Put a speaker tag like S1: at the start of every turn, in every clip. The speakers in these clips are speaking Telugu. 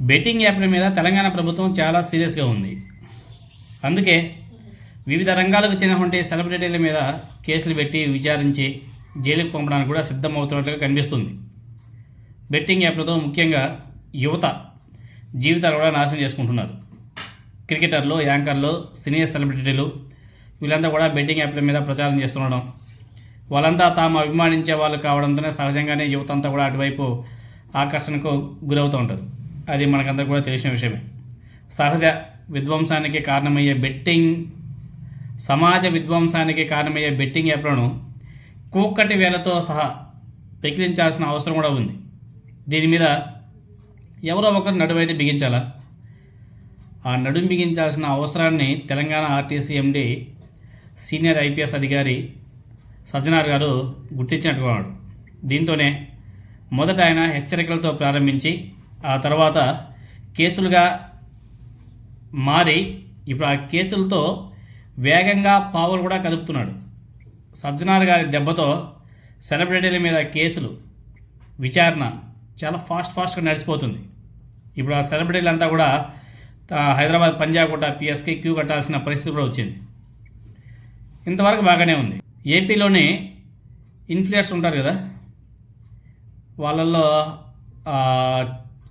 S1: బెట్టింగ్ యాప్ల మీద తెలంగాణ ప్రభుత్వం చాలా సీరియస్గా ఉంది. అందుకే వివిధ రంగాలకు చెందినటువంటి సెలబ్రిటీల మీద కేసులు పెట్టి విచారించి జైలుకు పంపడానికి కూడా సిద్ధమవుతున్నట్లుగా కనిపిస్తుంది. బెట్టింగ్ యాప్లతో ముఖ్యంగా యువత జీవితాలు కూడా నాశనం చేసుకుంటున్నారు. క్రికెటర్లు యాంకర్లు సీనియర్ సెలబ్రిటీలు వీళ్ళంతా కూడా బెట్టింగ్ యాప్ల మీద ప్రచారం చేస్తుండడం వాళ్ళంతా తాము అభిమానించే వాళ్ళు కావడంతోనే సహజంగానే యువత అంతా కూడా అటువైపు ఆకర్షణకు గురవుతూ ఉంటారు. అది మనకందరికి కూడా తెలిసిన విషయమే. సహజ విధ్వంసానికి కారణమయ్యే బెట్టింగ్ సమాజ విధ్వంసానికి కారణమయ్యే బెట్టింగ్ యాప్లను కూక్కటి వేలతో సహా పెకిలించాల్సిన అవసరం కూడా ఉంది. దీని మీద ఎవరో ఒకరు నడువైతే బిగించాలా? ఆ నడుం బిగించాల్సిన అవసరాన్ని Telangana RTC MD senior IPS అధికారి సజ్జనార్ గారు గుర్తించినట్టుగా దీంతోనే మొదట ఆయన హెచ్చరికలతో ప్రారంభించి ఆ తర్వాత కేసులుగా మారి ఇప్పుడు ఆ కేసులతో వేగంగా పావులు కూడా కదుపుతున్నాడు. సజ్జనార్ గారి దెబ్బతో సెలబ్రిటీల మీద కేసులు విచారణ చాలా ఫాస్ట్ ఫాస్ట్గా నడిచిపోతుంది. ఇప్పుడు ఆ సెలబ్రిటీలంతా కూడా హైదరాబాద్ పంజాగుట్ట పిఎస్కి క్యూ కట్టాల్సిన పరిస్థితి కూడా వచ్చింది. ఇంతవరకు బాగానే ఉంది. ఏపీలోని ఇన్ఫ్లుయర్స్ ఉంటారు కదా వాళ్ళల్లో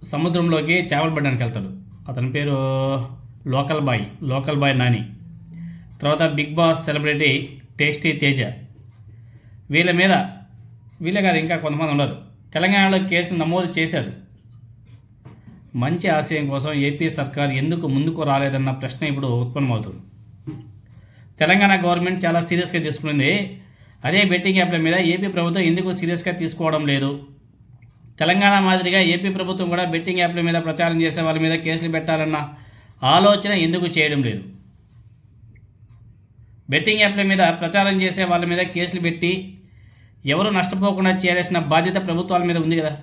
S1: సముద్రంలోకి చేపలు పడడానికి వెళ్తాడు అతని పేరు local boy local boy Nani. తర్వాత Bigg Boss celebrity tasty Teja. వీళ్ళ మీద వీళ్ళే కాదు ఇంకా కొంతమంది ఉన్నారు. తెలంగాణలో కేసులు నమోదు చేశారు. మంచి ఆశయం కోసం ఏపీ సర్కార్ ఎందుకు ముందుకు రాలేదన్న ప్రశ్న ఇప్పుడు ఉత్పన్నమవుతుంది. తెలంగాణ గవర్నమెంట్ చాలా సీరియస్గా తీసుకునింది. అదే బెట్టింగ్ యాప్ల మీద ఏపీ ప్రభుత్వం ఎందుకు సీరియస్గా తీసుకోవడం లేదు? తెలంగాణ మాదిరిగా ఏపీ ప్రభుత్వం కూడా బెట్టింగ్ యాప్ల మీద ప్రచారం చేసే వాళ్ళ మీద కేసులు పెట్టాలన్న ఆలోచన ఎందుకు చేయడం లేదు? బెట్టింగ్ యాప్ల మీద ప్రచారం చేసే వాళ్ళ మీద కేసులు పెట్టి ఎవరు నష్టపోకుండా చేయాల్సిన బాధ్యత ప్రభుత్వాల మీద ఉంది కదా.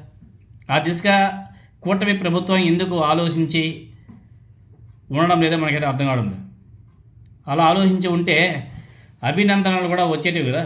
S1: ఆ దిశగా కూటమి ప్రభుత్వం ఎందుకు ఆలోచించి ఉండడం లేదో మనకైతే అర్థం కావడం లేదు. అలా ఆలోచించి ఉంటే అభినందనలు కూడా వచ్చేటివి కదా.